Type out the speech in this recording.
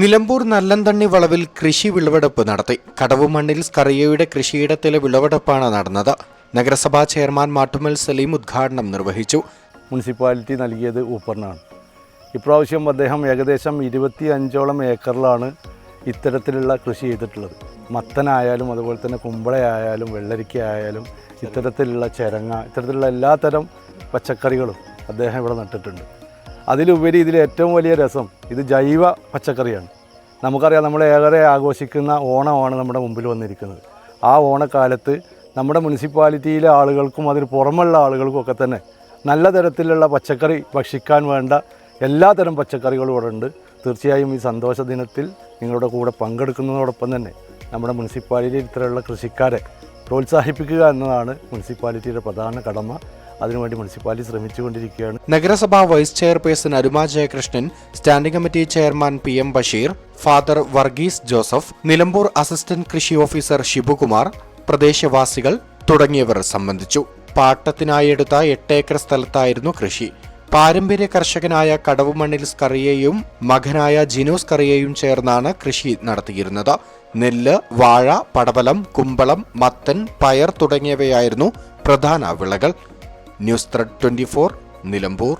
നിലമ്പൂർ നല്ലന്തണ്ണി വളവിൽ കൃഷി വിളവെടുപ്പ് നടത്തി. കടവുമണ്ണിൽ സ്കറിയയുടെ കൃഷിയിടത്തിലെ വിളവെടുപ്പാണ് നടന്നത്. നഗരസഭാ ചെയർമാൻ മാട്ടുമൽ സലീം ഉദ്ഘാടനം നിർവഹിച്ചു. മുനിസിപ്പാലിറ്റി നൽകിയത് ഊപ്പറിനാണ്. ഇപ്രാവശ്യം അദ്ദേഹം ഏകദേശം ഇരുപത്തി അഞ്ചോളം ഏക്കറിലാണ് ഇത്തരത്തിലുള്ള കൃഷി ചെയ്തിട്ടുള്ളത്. മത്തനായാലും അതുപോലെ തന്നെ കുമ്പളയായാലും വെള്ളരിക്ക ആയാലും ഇത്തരത്തിലുള്ള ചിരങ്ങ ഇത്തരത്തിലുള്ള എല്ലാത്തരം പച്ചക്കറികളും അദ്ദേഹം ഇവിടെ നട്ടിട്ടുണ്ട്. അതിലുപരി ഇതിൽ ഏറ്റവും വലിയ രസം ഇത് ജൈവ പച്ചക്കറിയാണ്. നമുക്കറിയാം നമ്മൾ ഏറെ ആഘോഷിക്കുന്ന ഓണമാണ് നമ്മുടെ മുമ്പിൽ വന്നിരിക്കുന്നത്. ആ ഓണക്കാലത്ത് നമ്മുടെ മുനിസിപ്പാലിറ്റിയിലെ ആളുകൾക്കും അതിന് പുറമുള്ള ആളുകൾക്കും ഒക്കെ തന്നെ നല്ല തരത്തിലുള്ള പച്ചക്കറി ഭക്ഷിക്കാൻ വേണ്ട എല്ലാ തരം പച്ചക്കറികളും ഇവിടെ ഉണ്ട്. തീർച്ചയായും ഈ സന്തോഷ ദിനത്തിൽ നിങ്ങളുടെ കൂടെ പങ്കെടുക്കുന്നതോടൊപ്പം തന്നെ നമ്മുടെ മുനിസിപ്പാലിറ്റിയിൽ ഇത്തരമുള്ള കൃഷിക്കാരെ പ്രോത്സാഹിപ്പിക്കുക എന്നതാണ് മുനിസിപ്പാലിറ്റിയുടെ പ്രധാന കടമ. അതിനുവേണ്ടി മുനിസിപ്പാലിറ്റി ശ്രമിച്ചുകൊണ്ടിരിക്കുകയാണ്. നഗരസഭാ vice chairperson Aruma Jayakrishnan standing committee chairman P M Basheer father Varghese Joseph Nilambur assistant കൃഷി ഓഫീസർ ഷിബുകുമാർ പ്രദേശവാസികൾ തുടങ്ങിയവർ സംബന്ധിച്ചു. പാട്ടത്തിനായി എടുത്ത എട്ടേക്കർ സ്ഥലത്തായിരുന്നു കൃഷി. പാരമ്പര്യ കർഷകനായ കടവുമണ്ണിൽ സ്കറിയയും മകനായ ജിനോസ് കറിയയും ചേർന്നാണ് കൃഷി നടത്തിയിരുന്നത്. നെല്ല് വാഴ പടവലം കുമ്പളം മത്തൻ പയർ തുടങ്ങിയവയായിരുന്നു പ്രധാന വിളകൾ. News thread twenty Nilambur.